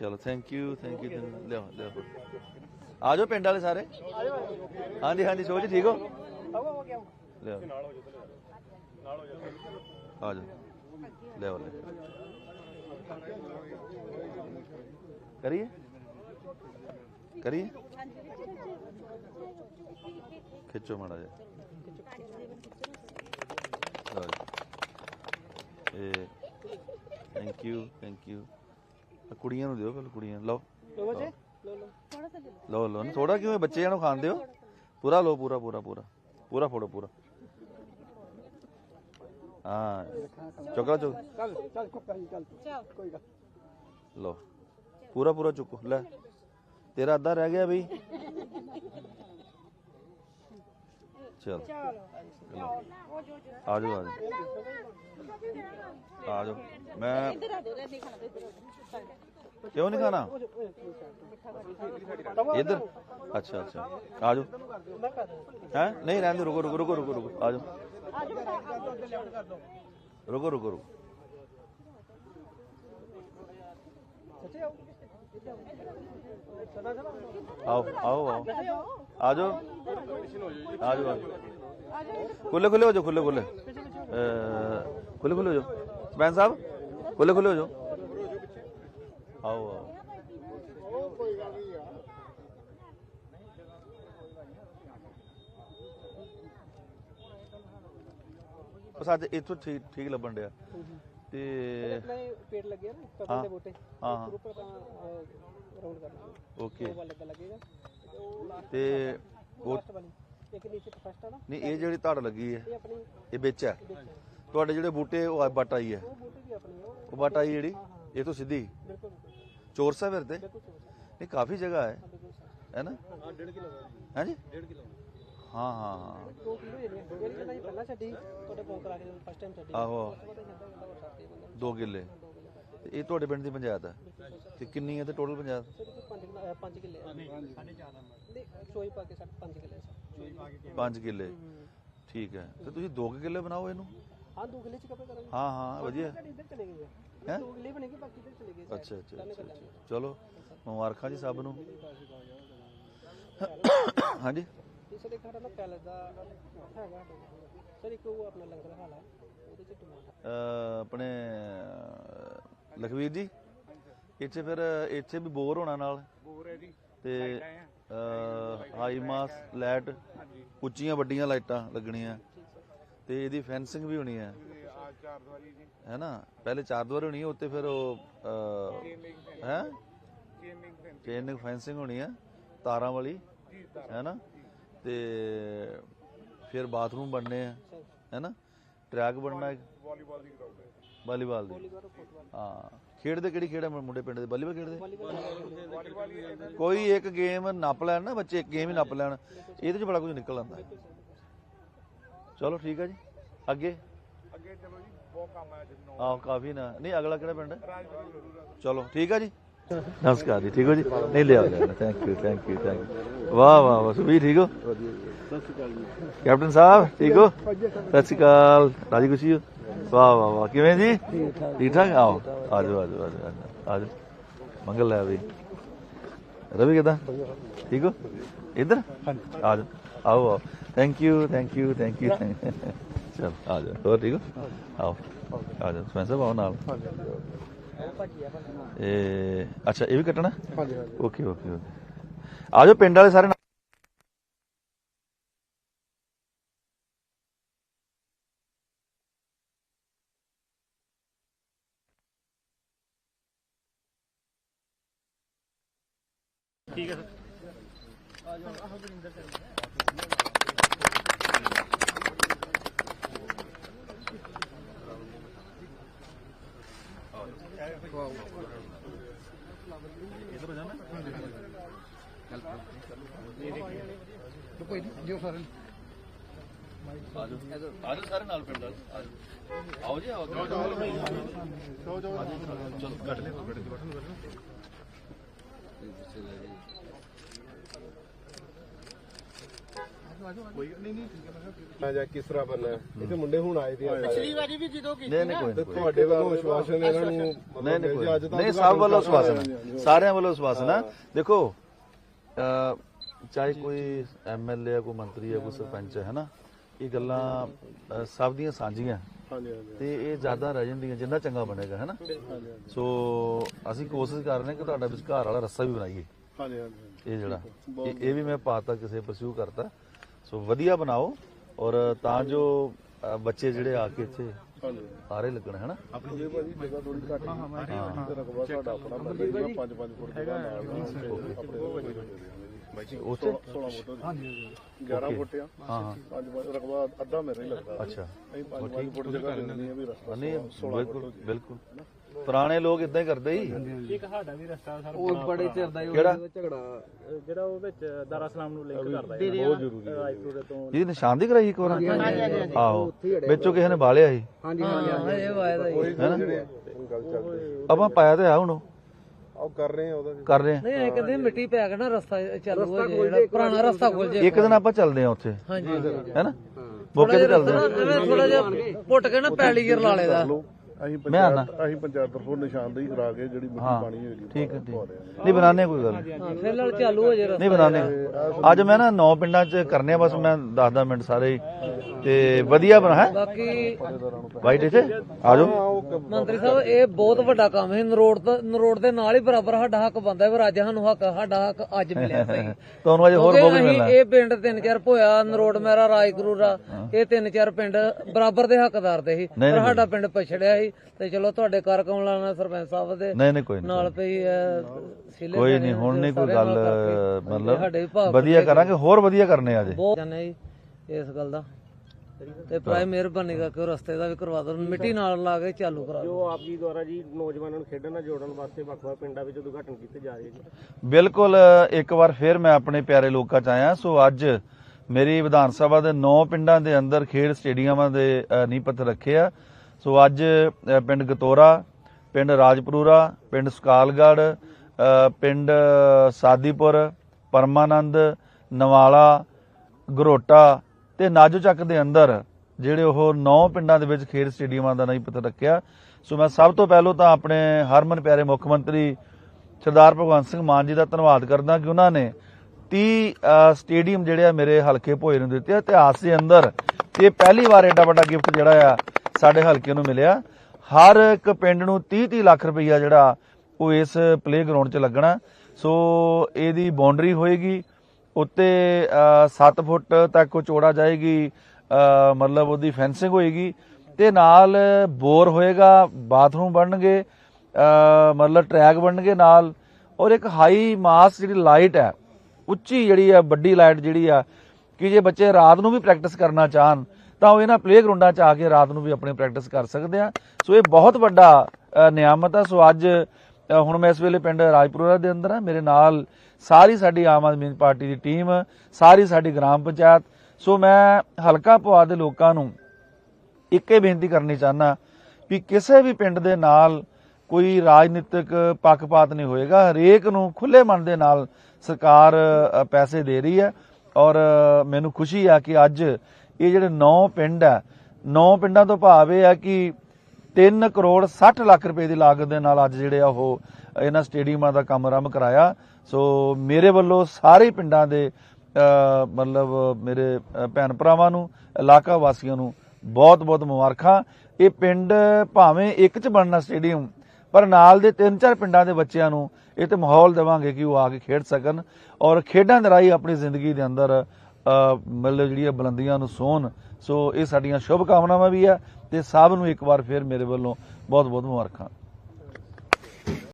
ਚਲੋ thank you thank you ਲਿਓ ਲਿਓ ਆ ਜਾਓ ਪਿੰਡ ਵਾਲੇ ਸਾਰੇ? ਹਾਂਜੀ ਹਾਂਜੀ ਸੋਚ ਠੀਕ ਹੋ? ਲਿਓ ਆ ਜਾਓ। ਲਿਓ ਲੈ ਕਰੀਏ? ਕਰੀਏ? ਖਿੱਚੋ ਮਾੜਾ ਜਿਹਾ। ਲਓ ਇਹ ਥੈਂਕ ਯੂ ਥੈਂਕ ਯੂ ਕੁੜੀਆਂ ਨੂੰ ਦਿਓ ਪਹਿਲਾਂ ਕੁੜੀਆਂ ਨੂੰ। ਲਓ। ਲੋ ਬੱਚੇ ਲੋ ਲੋ ਲਓ। ਲਓ ਥੋੜਾ ਕਿਉਂ ਬੱਚਿਆਂ ਨੂੰ ਖਾਣ ਦਿਓ। ਪੂਰਾ ਲਓ ਪੂਰਾ ਪੂਰਾ ਪੂਰਾ। ਪੂਰਾ ਫੋੜੋ ਪੂਰਾ। ਹਾਂ। ਚੁੱਕ ਲਓ ਚੁੱਕ। ਚੱਲ ਚੱਲ ਕੁੱਕਾ ਜੀ ਚੱਲ। ਕੋਈ ਗੱਲ ਲਓ। ਪੂਰਾ ਪੂਰਾ ਚੁੱਕੋ। ਲੈ। ਤੇਰਾ ਅੱਧਾ ਰਹਿ ਗਿਆ ਬਈ। ਚਲ। ਆ ਜਾਓ ਆ ਜਾਓ ਆ ਜਾਓ ਮੈਂ ਕਿਉਂ ਨਹੀਂ ਖਾਣਾ? ਇੱਧਰ। ਅੱਛਾ ਅੱਛਾ। ਆ ਜਾਓ ਹੈ? ਨਹੀਂ ਰਹਿੰਦੇ ਰੁਕੋ ਰੁਕੋ ਰੁਕੋ ਰੁਕੋ ਰੁਕੋ। ਆ ਜਾਓ ਰੁਕੋ ਰੁਕੋ ਰੁਕੋ। ਸੱਚੇ ਆਓ ਆਓ ਆਓ ਆਓ। ਆ ਜਾਓ ਆ ਜਾਓ ਖੁੱਲੇ ਖੁੱਲੇ ਹੋ ਜਾਓ ਖੁੱਲੇ ਖੁੱਲੇ ਖੁੱਲੇ ਖੁੱਲੇ ਹੋ ਜਾਓ। ਸਰਪੰਚ ਸਾਹਿਬ ਖੁੱਲੇ ਖੁੱਲੇ ਹੋ ਜਾਓ। ਆਓ ਆਓ। ਬਸ ਅੱਜ ਇੱਥੋਂ ਠੀਕ ਠੀਕ ਲੱਭਣ ਡਿਆ। ਤੇ ਲੱਗਿਆ ਨਾ ਹਾਂ। ਕਬਰ ਦੇ ਬੂਟੇ। ਹਾਂ ਹਾਂ। ਉੱਪਰ ਤਾਂ ਰਾਉਂਡ ਕਰਨਾ ਓਕੇ ਲੱਗੇਗਾ। ਤੇ ਉਹ ਲਾਸਟ ਤੇ ਉਹ ਲਾਸਟ ਵਾਲੀ। ਇੱਕ ਨੀਚੇ ਫਸਟ ਆ ਨਾ। ਨਹੀਂ ਇਹ ਜਿਹੜੀ ਧੜ ਲੱਗੀ ਹੈ ਇਹ ਆਪਣੀ ਇਹ ਵਿੱਚ ਹੈ। ਤੁਹਾਡੇ ਜਿਹੜੇ ਬੂਟੇ ਉਹ ਬਟ ਆਈ ਹੈ। ਉਹ ਬੂਟੇ ਵੀ ਆਪਣੀ ਉਹ ਉਹ ਬਟ ਆਈ ਜਿਹੜੀ? ਇਹ ਤੋਂ ਸਿੱਧੀ? ਬਿਲਕੁਲ ਚੋਰ ਸਾਹਿਬ ਫਿਰਦੇ ਬਿਲਕੁਲ ਸਹੀ ਨਹੀਂ ਕਾਫੀ ਜਗ੍ਹਾ ਹੈ। ਬਿਲਕੁਲ ਸਹੀ ਹੈ ਨਾ? ਹਾਂ 1.5 ਕਿਲੋ ਹਾਂਜੀ 1.5 ਕਿਲੋ ਹਾਂ ਹਾਂ ਹਾਂ। 2 ਕਿਲੋ ਹੀ ਨੇ। ਜਿਹੜੀ ਕਹਿੰਦਾ ਜੀ ਪਹਿਲਾਂ ਛੱਡੀ ਤੁਹਾਡੇ ਫੋਨ ਕਰਾ ਕੇ ਫਸਟ ਟਾਈਮ ਛੱਡੀ। ਆਹੋ। ਤੋਂ 2 ਕਿੱਲੇ। ਤੇ ਇਹ ਤੁਹਾਡੇ ਪਿੰਡ ਦੀ ਪੰਚਾਇਤ ਹੈ? ਤੇ ਕਿੰਨੀ ਹੈ ਤੇ ਟੋਟਲ ਪੰਚਾਇਤ? ਸਿਰਫ 5 5 ਕਿੱਲੇ ਆ। ਨਹੀਂ 4.5 ਨਹੀਂ ਚੋਈ ਪਾ ਕੇ 5 ਕਿੱਲੇ ਚੋਈ ਪਾ ਕੇ 5 ਕਿੱਲੇ। ਠੀਕ ਹੈ। ਤੇ ਤੁਸੀਂ 2 ਕਿੱਲੇ ਬਣਾਓ ਇਹਨੂੰ? ਹਾਂ 2 ਕਿੱਲੇ ਚ ਕਪੜੇ ਕਰਾਂਗੇ। ਹਾਂ ਹਾਂ ਵਧੀਆ। ਸਾਡੀ ਇੱਧਰ ਚਲੇ ਗਏ ਹੈਂ? 2 ਕਿੱਲੇ ਬਣੇਗੇ ਬਾਕੀ ਇੱਧਰ ਚਲੇ ਗਏ ਅੱਛਾ ਅੱਛਾ ਅੱਛਾ ਅੱਛਾ। ਚਲੋ ਮੁਬਾਰਕਾਂ ਜੀ ਸਭ ਨੂੰ। ਹਾਂਜੀ। ਇਸ ਦੇ ਘਰ ਨਾ ਪੈਲਸ ਦਾ ਹੈਗਾ ਸਰ ਇੱਕ ਉਹ ਆਪਣਾ ਲੰਗਰ ਹਾਲ ਹੈ ਉਹਦੇ ਚ ਟਮਾਟਰ ਅਹ ਆਪਣੇ ਅਹ ਲਖਵੀਰ ਜੀ ਇੱਥੇ ਫਿਰ ਇੱਥੇ ਵੀ ਬੋਰ ਹੋਣਾ ਨਾਲ? ਬੋਰ ਹੈ ਜੀ। ਤੇ ਹਾਈ ਮਾਸ ਲਾਈਟ ਉੱਚੀਆਂ ਵੱਡੀਆਂ ਲਾਈਟਾਂ ਲੱਗਣੀਆਂ। ਤੇ ਇਹਦੀ ਫੈਂਸਿੰਗ ਵੀ ਹੋਣੀ ਹੈ। ਤੇ ਆ ਚਾਰ ਦਵਾਰੀ ਜੀ। ਹੈ ਨਾ? ਪਹਿਲੇ ਚਾਰ ਦੀਵਾਰ ਹੋਣੀ ਹੈ ਉੱਤੇ ਫਿਰ ਉਹ ਹੈ? Chain link fence chain fencing ਹੋਣੀ ਹੈ ਤਾਰਾਂ ਵਾਲੀ। ਹੈ ਨਾ? ਤੇ ਫਿਰ ਬਾਥਰੂਮ ਬਣਨੇ ਆ ਹੈ ਨਾ ਟਰੈਕ ਬਣਨਾ ਵਾਲੀਬਾਲ ਦੀ ਗਰਾਊਂਡ ਹੈ। ਵਾਲੀਬਾਲ ਦੀ। ਹਾਂ। ਖੇਡਦੇ ਕਿਹੜੀ ਖੇਡ ਹੈ ਮੁੰਡੇ ਪਿੰਡ ਦੇ? ਵਾਲੀਬਾਲ ਖੇਡਦੇ? ਕੋਈ ਇੱਕ ਗੇਮ ਨੱਪ ਲੈਣ ਨਾ ਬੱਚੇ ਇੱਕ ਗੇਮ ਹੀ ਨੱਪ ਲੈਣ। ਇਹਦੇ ਚ ਬੜਾ ਕੁਝ ਨਿਕਲ ਆਉਂਦਾ। ਚਲੋ ਠੀਕ ਹੈ ਜੀ। ਅੱਗੇ? ਅੱਗੇ ਚਲੋ ਜੀ ਬਹੁਤ ਕੰਮ ਹੈ ਜਿੰਨੋਂ ਆਹ ਕਾਫੀ ਨਾ। ਨਹੀਂ ਅਗਲਾ ਕਿਹੜਾ ਪਿੰਡ ਚਲੋ ਠੀਕ ਹੈ ਜੀ। ਨਮਸਕਾਰ ਜੀ, ਠੀਕ ਹੋ ਜੀ? ਨਹੀਂ, ਲਿਆ thank you thank you thank you ਵਾਹ ਵਾਹ ਵਾਹ ਸੁਬੀ ਠੀਕ ਹੋ? ਕੈਪਟਨ ਸਾਹਿਬ, ਠੀਕ ਹੋ? ਸਤਿ ਸ਼੍ਰੀ ਅਕਾਲ, ਰਾਜੀ ਖੁਸ਼ੀ ਹੋ? ਵਾਹ ਵਾਹ ਵਾਹ, ਕਿਵੇਂ ਜੀ? ਠੀਕ ਠਾਕ? ਆਓ ਆ ਜਾਓ ਆ ਜਾਓ ਮੰਗਲ ਲੈ ਵੀ। ਰਵੀ ਕਿਦਾਂ? ਠੀਕ ਹੋ? ਇੱਧਰ? ਆ ਜਾਓ ਆਓ ਆਓ। Thank you thank you thank you ਚਲ, ਆਜੋ, ਹੋਰ ਠੀਕ ਹੋ? ਆਓ ਆ ਸਪੈਂਸਰ ਆਓ ਨਾਲ। ਇਹ ਅੱਛਾ ਇਹ ਵੀ ਕੱਟਣਾ? ਹਾਂਜੀ ਹਾਂਜੀ। ਓਕੇ ਓਕੇ ਓਕੇ ਆ ਜਾਓ ਪਿੰਡ ਵਾਲੇ ਸਾਰੇ ਨਾਲ। ਸਾਰੇ। ਆਜੋ ਆਜੋ ਸਾਰੇ ਨਾਲ ਪਿੰਡ ਵਾਲੇ ਆਜੋ। ਆਓ ਜੀ ਆਓ। ਚਲੋ ਕੱਟ ਲੈ ਕੱਟ ਲੈ ਮੈਂ ਜਾਂ ਕਿਸ ਤਰ੍ਹਾਂ ਬੰਨਾ? ਇੱਥੇ ਮੁੰਡੇ ਹੁਣ ਆਏ ਦੇ ਆ ਪਿਛਲੀ ਵਾਰੀ ਵੀ ਜਦੋਂ ਕੀਤੀ ਨਹੀਂ ਨਹੀਂ ਕੋਈ ਤੇ ਨਹੀਂ। ਤੁਹਾਡੇ ਵੱਲੋਂ ਵਿਸ਼ਵਾਸਨ ਇਹਨਾਂ ਨੂੰ ਨਹੀਂ ਨਹੀਂ ਨਹੀਂ ਸਭ ਵੱਲੋਂ ਸਵਾਸਨ ਸਾਰਿਆਂ ਵੱਲੋਂ ਸਵਾਸਨ ਦੇਖੋ ਅ, ਚਾਹੇ ਕੋਈ ਐਮਐਲਏ ਹੈ ਕੋਈ ਮੰਤਰੀ ਹੈ ਕੋਈ ਸਰਪੰਚ ਹੈ ਨਾ ਇਹ ਗੱਲਾਂ ਅ, ਸਭ ਦੀਆਂ ਸਾਂਝੀਆਂ। ਹਾਂਜੀ ਹਾਂਜੀ ਤੇ ਇਹ ਜ਼ਿਆਦਾ ਰਹਿ ਜਾਂਦੀਆਂ ਜਿੰਨਾ ਚੰਗਾ ਬਣੇਗਾ ਹੈ ਨਾ ਸੋ ਅਸੀਂ ਕੋਸ਼ਿਸ਼ ਕਰ ਰਹੇ ਹਾਂ ਕਿ ਤੁਹਾਡਾ ਵਿਚਕਾਰ ਵਾਲਾ ਰੱਸਾ ਵੀ ਬਣਾਈਏ। ਹਾਂਜੀ ਹਾਂਜੀ ਇਹ ਜਿਹੜਾ ਇਹ ਇਹ ਵੀ ਮੈਂ ਪਾਤਾ ਕਿਸੇ ਪਰਸਿਊ ਕਰਤਾ। ਸੋ ਵਧੀਆ ਬਣਾਓ। ਔਰ ਤਾਂ ਜੋ ਅ, ਬੱਚੇ ਜਿਹੜੇ ਆ ਕੇ ਇੱਥੇ ਹਾਂਜੀ। ਆਰੇ ਲੱਗਣ ਹੈ ਨਾ ਆਪਣੀ ਜੇ ਭਾਜੀ ਜਗ੍ਹਾ ਥੋੜੀ ਘੱਟ। ਹੈ ਤੇ ਰਕਬਾ ਸਾਡਾ ਆਪਣਾ ਬੰਦਾ ਜੀ 5 5 ਫੁੱਟ ਜਗ੍ਹਾ ਨਾਲ ਆਪਣੇ ਉੱਥੇ? 16 ਫੁੱਟ ਹਾਂਜੀ 11 ਫੁੱਟ ਆ। ਹਾਂ ਹਾਂ। 5 ਰਕਬਾ ਅੱਧਾ ਮੇਰੇ ਹੀ ਲੱਗਦਾ। ਅੱਛਾ। ਅਸੀਂ 5 5 ਫੁੱਟ ਜਗ੍ਹਾ ਦਿੰਦੇ ਆ ਵੀ ਰਸਤਾ ਨਹੀਂ ਬਿਲਕੁਲ ਬਿਲਕੁਲ। ਪੁਰਾਣੇ ਲੋਕ ਇਦਾਂ ਹੀ ਕਰਦੇ ਹੀ ਇੱਕ ਸਾਡਾ ਵੀ ਰਸਤਾ ਸਰ ਉਹ ਬੜੇ ਚਿਰ ਦਾ ਹੀ ਕਿਹੜਾ? ਝਗੜਾ ਜਿਹੜਾ ਉਹ ਵਿੱਚ ਦਾਰਾ ਸਲਾਮ ਨੂੰ ਲਿੰਕ ਕਰਦਾ ਹੈ ਬਹੁਤ ਜ਼ਰੂਰੀ ਹੈ। ਰਾਜਪੁਰੇ ਤੋਂ ਜੀ ਨਿਸ਼ਾਨਦੀ ਕਰਾਈ ਇੱਕ ਵਾਰ? ਆਹੋ। ਵਿੱਚੋਂ ਕਿਸੇ ਨੇ ਬਾਲਿਆ ਸੀ? ਹਾਂਜੀ ਹਾਂਜੀ ਇਹ ਵਾਇਦਾ ਹੀ ਆਪਾਂ ਪਾਇਆ ਤੇ ਆ ਹੁਣ ਉਹ, ਕਰ ਰਹੇ ਆ ਉਹਦਾ ਵੀ। ਕਰ ਰਹੇ ਆ। ਨਹੀਂ ਇਹ ਕਹਿੰਦੇ ਮਿੱਟੀ ਪੈ ਕੇ ਨਾ ਰਸਤਾ ਚਾਲੂ ਹੋ ਜੇ ਜਿਹੜਾ ਪੁਰਾਣਾ ਰਸਤਾ ਖੁੱਲ ਜੇ ਇੱਕ ਦਿਨ ਆਪਾਂ ਚੱਲਦੇ ਆ ਉੱਥੇ। ਹਾਂਜੀ। ਹੈਨਾ ਮੌਕੇ ਤੇ ਚੱਲਦੇ ਆ ਥੋੜਾ ਜਿਹਾ ਪੁੱਟ ਕੇ ਨਾ ਪੈਲੀ ਗਿਰ ਲਾ ਲੇਦਾ ਅਸੀਂ ਮੈਂ ਆਉਣਾ। ਪੰਚਾਇਤ ਅਸੀਂ ਪੰਚਾਇਤ ਤਰਫੋਂ ਨਿਸ਼ਾਨਦੇਹੀ ਕਰਾ ਕੇ ਜਿਹੜੀ ਮਿੱਟੀ ਹਾਂ। ਪਾਣੀ ਹੋਏਗੀ ਠੀਕ ਹੈ ਠੀਕ ਨਹੀਂ ਬਣਾਣੇ ਕੋਈ ਗੱਲ ਨਹੀਂ। ਹਾਂ ਫਿਰ ਨਾਲ ਚਾਲੂ ਹੋ ਜੇ ਰਸਤਾ। ਨਹੀਂ ਬਣਾਣੇ ਅੱਜ ਮੈਂ ਨਾ ਨੌ ਪਿੰਡਾਂ 'ਚ ਕਰਨੇ ਆ ਬਸ ਮੈਂ 10-10 ਮਿੰਟ ਸਾਰੇ ਹੀ। ਤੇ ਵਧੀਆ ਬਣਾ ਹੈ? ਬਾਕੀ ਵਾਈਟ ਇੱਥੇ? ਆ ਜਾਓ। ਮੰਤਰੀ ਸਾਹਿਬ ਇਹ ਬਹੁਤ ਵੱਡਾ ਕੰਮ ਹੈ। ਨਰੋੜ ਤੋਂ ਨਰੋੜ ਦੇ ਨਾਲ ਹੀ ਬਰਾਬਰ ਸਾਡਾ ਹੱਕ ਬੰਦਾ ਹੈ ਪਰ ਅੱਜ ਸਾਨੂੰ ਹੱਕ ਸਾਡਾ ਹੱਕ ਅੱਜ ਮਿਲਿਆ ਸਹੀ ਤੁਹਾਨੂੰ ਅਜੇ ਹੋਰ ਕਿਉਂਕਿ ਬਹੁਤ ਅਸੀਂ ਮਿਲਣਾ ਇਹ ਪਿੰਡ ਤਿੰਨ ਚਾਰ ਭੋਇਆ ਨਰੋੜ ਮੇਰਾ ਰਾਜਗੁਰੂਰਾ ਇਹ ਤਿੰਨ ਚਾਰ ਪਿੰਡ ਬਰਾਬਰ ਦੇ ਹੱਕਦਾਰ ਦੇ ਸੀ। ਪਰ ਸਾਡਾ ਪਿੰਡ ਪਛੜਿਆ ਸੀ। ਤੇ ਚਲੋ ਤੁਹਾਡੇ ਕਰ ਕਮਲਾ ਨਾਲ ਸਰਪੰਚ ਸਾਹਿਬ ਦੇ ਨਹੀਂ ਨਹੀਂ ਕੋਈ ਨਹੀਂ ਨਾਲ ਪਈ ਸਿਲੇ ਕੋਈ ਨਹੀਂ ਹੁਣ ਨਹੀਂ ਕੋਈ ਗੱਲ ਮਤਲਬ ਵਧੀਆ ਕਰਾਂਗੇ ਹੋਰ ਵਧੀਆ ਕਰਨੇ ਆ ਜੇ। ਬਹੁਤ ਜਾਨੇ ਜੀ ਇਸ ਗੱਲ ਦਾ। ਤੇ ਪ੍ਰਾਈ ਮਿਹਰਬਾਨੀ ਕਰਕੇ ਉਹ ਰਸਤੇ ਦਾ ਵੀ ਕਰਵਾ ਦਿਓ ਮਿੱਟੀ ਨਾਲ ਲਾ ਕੇ ਚਾਲੂ ਕਰਾ ਦਿਓ। ਜੋ ਆਪ ਜੀ ਦੁਆਰਾ ਜੀ ਨੌਜਵਾਨਾਂ ਨੂੰ ਖੇਡਣ ਨਾਲ ਜੋੜਨ ਵਾਸਤੇ ਵੱਖ-ਵੱਖ ਪਿੰਡਾਂ ਵਿੱਚ ਉਦਘਾਟਨ ਕੀਤੇ ਜਾ ਰਹੇ ਜੀ ਬਿਲਕੁਲ ਇੱਕ ਵਾਰ ਫਿਰ ਮੈਂ ਆਪਣੇ ਪਿਆਰੇ ਲੋਕਾਂ ਚ ਆਇਆ। ਸੋ ਅੱਜ ਮੇਰੀ ਵਿਧਾਨ ਸਭਾ ਦੇ 9 ਪਿੰਡਾਂ ਦੇ ਅੰਦਰ ਖੇਡ ਸਟੇਡੀਅਮਾਂ ਦੇ ਨੀਂਹ ਪੱਥਰ ਰੱਖੇ ਆ। ਸੋ ਅੱਜ ਪਿੰਡ ਗਤੋਰਾ, ਪਿੰਡ ਰਾਜਪੁਰਾ ਪਿੰਡ ਸੁਕਾਲਗੜ੍ਹ ਪਿੰਡ ਸਾਦੀਪੁਰ, ਪਰਮਾਨੰਦ, ਨਵਾਲਾ, ਗਰੋਟਾ ਤੇ ਨਾਜੋ ਚੱਕ ਦੇ ਅੰਦਰ, ਜਿਹੜੇ ਉਹ 9 ਪਿੰਡਾਂ ਦੇ ਵਿੱਚ ਖੇਡ ਸਟੇਡੀਅਮਾਂ ਦਾ ਨਹੀਂ ਪਤਾ ਰੱਖਿਆ ਸੋ ਮੈਂ ਸਭ ਤੋਂ ਪਹਿਲਾਂ ਤਾਂ ਆਪਣੇ ਹਰਮਨ ਪਿਆਰੇ ਮੁੱਖ ਮੰਤਰੀ ਸਰਦਾਰ ਭਗਵੰਤ ਸਿੰਘ ਮਾਨ ਜੀ ਦਾ ਧੰਨਵਾਦ ਕਰਦਾ ਕਿ ਉਹਨਾਂ ਨੇ 30 ਸਟੇਡੀਅਮ ਜਿਹੜੇ ਆ ਮੇਰੇ ਹਲਕੇ ਭੋਏ ਨੂੰ ਦਿੱਤੇ। ਇਤਿਹਾਸ ਦੇ ਅੰਦਰ ਇਹ ਪਹਿਲੀ ਵਾਰ ਐਡਾ ਵੱਡਾ ਗਿਫਟ ਜਿਹੜਾ ਆ ਸਾਡੇ ਹਲਕੇ ਨੂੰ ਮਿਲਿਆ। ਹਰ ਇੱਕ ਪਿੰਡ ਨੂੰ 30 30 ਲੱਖ ਰੁਪਈਆ ਜਿਹੜਾ ਉਹ ਇਸ ਪਲੇਗਰਾਉਂਡ 'ਚ ਲੱਗਣਾ। ਸੋ ਇਹਦੀ ਬਾਉਂਡਰੀ ਹੋਏਗੀ। ਉੱਤੇ 7 ਫੁੱਟ ਤੱਕ ਉਹ ਚੌੜਾ ਜਾਏਗੀ। ਮਤਲਬ ਉਹਦੀ ਫੈਂਸਿੰਗ ਹੋਏਗੀ। ਤੇ ਨਾਲ ਬੋਰ ਹੋਏਗਾ, ਬਾਥਰੂਮ ਬਣਨਗੇ ਮਤਲਬ ਟਰੈਕ ਬਣਨਗੇ ਨਾਲ। ਔਰ ਇੱਕ ਹਾਈ ਮਾਸ ਜਿਹੜੀ ਲਾਈਟ ਹੈ, ਉੱਚੀ ਜਿਹੜੀ ਆ, ਵੱਡੀ ਲਾਈਟ ਜਿਹੜੀ ਆ, ਕਿ ਜੇ ਬੱਚੇ ਰਾਤ ਨੂੰ ਵੀ ਪ੍ਰੈਕਟਿਸ ਕਰਨਾ ਚਾਹਣ ਤਾਂ ਉਹ ਇਹਨਾਂ ਪਲੇਗਰਾਉਂਡਾਂ 'ਚ ਆ ਕੇ ਰਾਤ ਨੂੰ ਵੀ ਆਪਣੀ ਪ੍ਰੈਕਟਿਸ ਕਰ ਸਕਦੇ ਆ। ਸੋ ਇਹ ਬਹੁਤ ਵੱਡਾ ਅ, ਨਿਆਮਤ ਆ। ਸੋ ਅੱਜ ਹੁਣ ਮੈਂ ਇਸ ਵੇਲੇ ਪਿੰਡ ਰਾਜਪੁਰਾ ਦੇ ਅੰਦਰ ਆ। ਮੇਰੇ ਨਾਲ ਸਾਰੀ ਸਾਡੀ ਆਮ ਆਦਮੀ ਪਾਰਟੀ ਦੀ ਟੀਮ ਸਾਰੀ ਸਾਡੀ ਗ੍ਰਾਮ ਪੰਚਾਇਤ। ਸੋ ਮੈਂ ਹਲਕਾ ਪਵਾ ਦੇ ਲੋਕਾਂ ਨੂੰ ਇੱਕੇ ਬੇਨਤੀ ਕਰਨੀ ਚਾਹਨਾ ਵੀ ਕਿਸੇ ਵੀ ਪਿੰਡ ਦੇ ਨਾਲ ਕੋਈ ਰਾਜਨੀਤਿਕ ਪੱਖਪਾਤ ਨਹੀਂ ਹੋਏਗਾ। ਹਰੇਕ ਨੂੰ ਖੁੱਲੇ ਮਨ ਦੇ ਨਾਲ ਸਰਕਾਰ ਪੈਸੇ ਦੇ ਰਹੀ ਹੈ। ਔਰ ਮੈਨੂੰ ਖੁਸ਼ੀ ਆ ਕਿ ਅੱਜ ਇਹ ਜਿਹੜੇ 9 ਪਿੰਡ ਆ 9 ਪਿੰਡਾਂ ਤੋਂ ਭਾਵ ਇਹ ਆ ਕਿ 3 ਕਰੋੜ 60 ਲੱਖ ਰੁਪਏ ਦੀ ਲਾਗਤ ਦੇ ਨਾਲ ਅੱਜ ਜਿਹੜੇ ਆ ਉਹ ਇਹਨਾਂ ਸਟੇਡੀਅਮਾਂ ਦਾ ਕੰਮ ਆਰੰਭ ਕਰਾਇਆ। ਸੋ ਮੇਰੇ ਵੱਲੋਂ ਸਾਰੇ ਪਿੰਡਾਂ ਦੇ ਮਤਲਬ ਮੇਰੇ ਭੈਣ ਭਰਾਵਾਂ ਨੂੰ, ਇਲਾਕਾ ਵਾਸੀਆਂ ਨੂੰ ਬਹੁਤ ਬਹੁਤ ਮੁਬਾਰਕਾਂ। ਇਹ ਪਿੰਡ ਭਾਵੇਂ ਇੱਕ ਚ ਬਣਨਾ ਸਟੇਡੀਅਮ, ਪਰ ਨਾਲ ਦੇ ਤਿੰਨ ਚਾਰ ਪਿੰਡਾਂ ਦੇ ਬੱਚਿਆਂ ਨੂੰ ਇਹ ਤੇ ਮਾਹੌਲ ਦੇਵਾਂਗੇ ਕਿ ਉਹ ਆ ਕੇ ਖੇਡ ਸਕਣ ਔਰ ਖੇਡਾਂ ਦੇ ਰਾਹੀਂ ਆਪਣੀ ਜ਼ਿੰਦਗੀ ਦੇ ਅੰਦਰ ਮਤਲਬ ਜਿਹੜੀਆਂ ਬੁਲੰਦੀਆਂ ਨੂੰ ਸੋਣ ਸੋ ਇਹ ਸਾਡੀਆਂ ਸ਼ੁਭ ਕਾਮਨਾਵਾਂ ਵੀ ਆ ਤੇ ਸਭ ਨੂੰ ਇੱਕ ਵਾਰ ਫਿਰ ਮੇਰੇ ਵੱਲੋਂ ਬਹੁਤ ਬਹੁਤ ਮੁਬਾਰਕਾਂ।